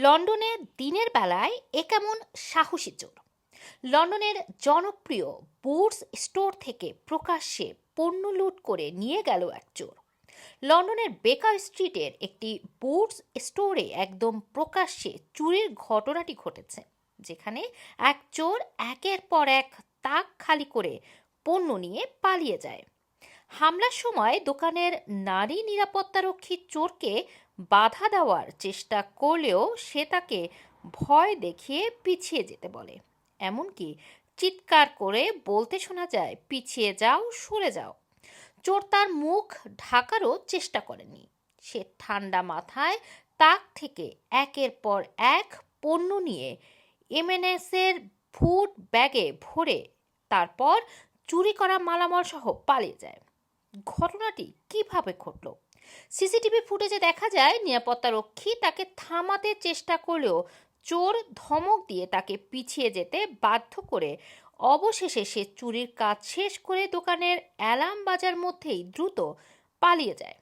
লন্ডনে দিনের বেলায় এ কেমন সাহসী চোর। লন্ডনের জনপ্রিয় বুটস স্টোর থেকে প্রকাশ্যে পণ্য লুট করে নিয়ে গেল এক চোর। লন্ডনের বেকার স্ট্রিটের একটি বুটস স্টোরে একদম প্রকাশ্যে চুরির ঘটনাটি ঘটেছে, যেখানে এক চোর একের পর এক তাক খালি করে পণ্য নিয়ে পালিয়ে যায়। হামলার সময় দোকানের নারী নিরাপত্তারক্ষী চোরকে বাধা দেওয়ার চেষ্টা করলেও সে তাকে ভয় দেখিয়ে পিছিয়ে যেতে বলে। এমনকি চিৎকার করে বলতে শোনা যায়, পিছিয়ে যাও, সরে যাও। চোর তার মুখ ঢাকারও চেষ্টা করেনি। সে ঠান্ডা মাথায় তাক থেকে একের পর এক পণ্য নিয়ে এমএনএসের ফুট ব্যাগে ভরে তারপর চুরি করা মালামাল সহ পালিয়ে যায়। ঘটনাটি কীভাবে ঘটল? সিসিটিভি ফুটেজে দেখা যায় নিরাপত্তারক্ষী তাকে থামাতে চেষ্টা করলেও চোর ধমক দিয়ে তাকে পিছিয়ে যেতে বাধ্য করে। অবশেষে সে চুরির কাজ শেষ করে দোকানের অ্যালার্ম বাজার মধ্যেই দ্রুত পালিয়ে যায়।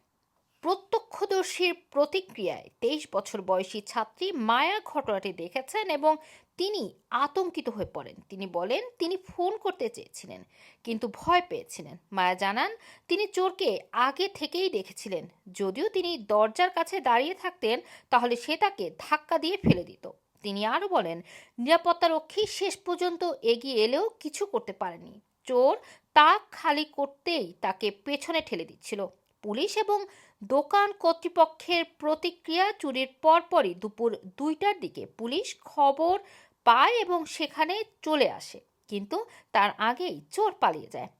প্রত্যক্ষদর্শীর প্রতিক্রিয়ায় তেইশ বছর বয়সী ছাত্রী মায়া ঘটনাটি দেখেছেন এবং তিনি আতঙ্কিত হয়ে পড়েন। তিনি বলেন, তিনি ফোন করতে চেয়েছিলেন, কিন্তু ভয় পেয়েছিলেন। মায়া জানান, তিনি চোরকে আগে থেকেই দেখেছিলেন। যদিও তিনি দরজার কাছে দাঁড়িয়ে থাকতেন, তাহলে সে তাকে ধাক্কা দিয়ে ফেলে দিত। তিনি আরও বলেন নিরাপত্তারক্ষী শেষ পর্যন্ত এগিয়ে এলেও কিছু করতে পারেনি। চোর তাক খালি করতেই তাকে পেছনে ঠেলে দিচ্ছিল। পুলিশ এবং দোকান কর্তৃপক্ষের প্রতিক্রিয়া চুরির পরপরই দুপুর দুইটার দিকে পুলিশ খবর পায় এবং সেখানে চলে আসে, কিন্তু তার আগেই চোর পালিয়ে যায়।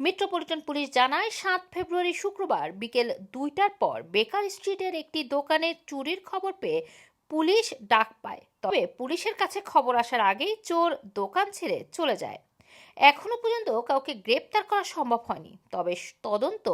মেট্রোপলিটন পুলিশ জানায়, সাত ফেব্রুয়ারি শুক্রবার বিকেল দুইটার পর বেকার স্ট্রিটের একটি দোকানে চুরির খবর পেয়ে পুলিশ ডাক পায়। তবে পুলিশের কাছে খবর আসার আগেই চোর দোকান ছেড়ে চলে যায়। এখনও পর্যন্ত কাউকে গ্রেপ্তার করা সম্ভব হয়নি, তবে তদন্ত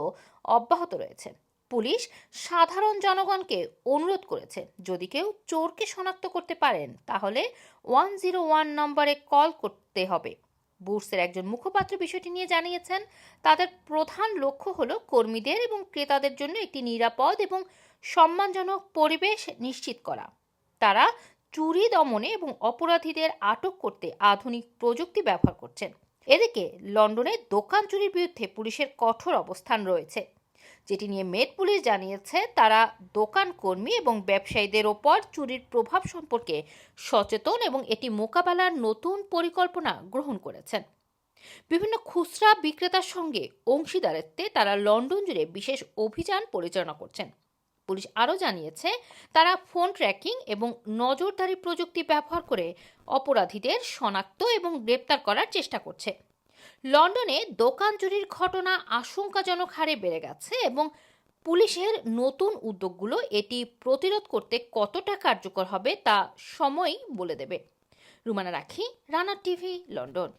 অব্যাহত রয়েছে। পুলিশ সাধারণ জনগণকে অনুরোধ করেছে। যদি কেউ চোরকে শনাক্ত করতে পারেন, তাহলে ওয়ান জিরো ওয়ান নম্বরে কল করতে হবে। বুটসের একজন মুখপাত্র বিষয়টি নিয়ে জানিয়েছেন, তাদের প্রধান লক্ষ্য হলো কর্মীদের এবং ক্রেতাদের জন্য একটি নিরাপদ এবং সম্মানজনক পরিবেশ নিশ্চিত করা। তারা চুরি দমনে এবং অপরাধীদের আটক করতে আধুনিক প্রযুক্তি ব্যবহার করছেন। এদিকে লন্ডনে দোকান চুরির বিরুদ্ধে পুলিশের কঠোর অবস্থান রয়েছে। যেটি নিয়ে মেট পুলিশ জানিয়েছে, তারা দোকান কর্মী এবং ব্যবসায়ীদের ওপর চুরির প্রভাব সম্পর্কে সচেতন এবং এটি মোকাবেলার নতুন পরিকল্পনা গ্রহণ করেছেন। বিভিন্ন খুচরা বিক্রেতার সঙ্গে অংশীদারিত্বে তারা লন্ডন জুড়ে বিশেষ অভিযান পরিচালনা করছেন। পুলিশ আরও জানিয়েছে, তারা ফোন ট্র্যাকিং এবং নজরদারি প্রযুক্তি ব্যবহার করে অপরাধীদের শনাক্ত এবং গ্রেপ্তার করার চেষ্টা করছে। লন্ডনে দোকান চুরির ঘটনা আশঙ্কাজনক হারে বেড়ে গেছে এবং পুলিশের নতুন উদ্যোগগুলো এটি প্রতিরোধ করতে কতটা কার্যকর হবে তা সময়ই বলে দেবে। রুমানা রাখি, রানা টিভি, লন্ডন।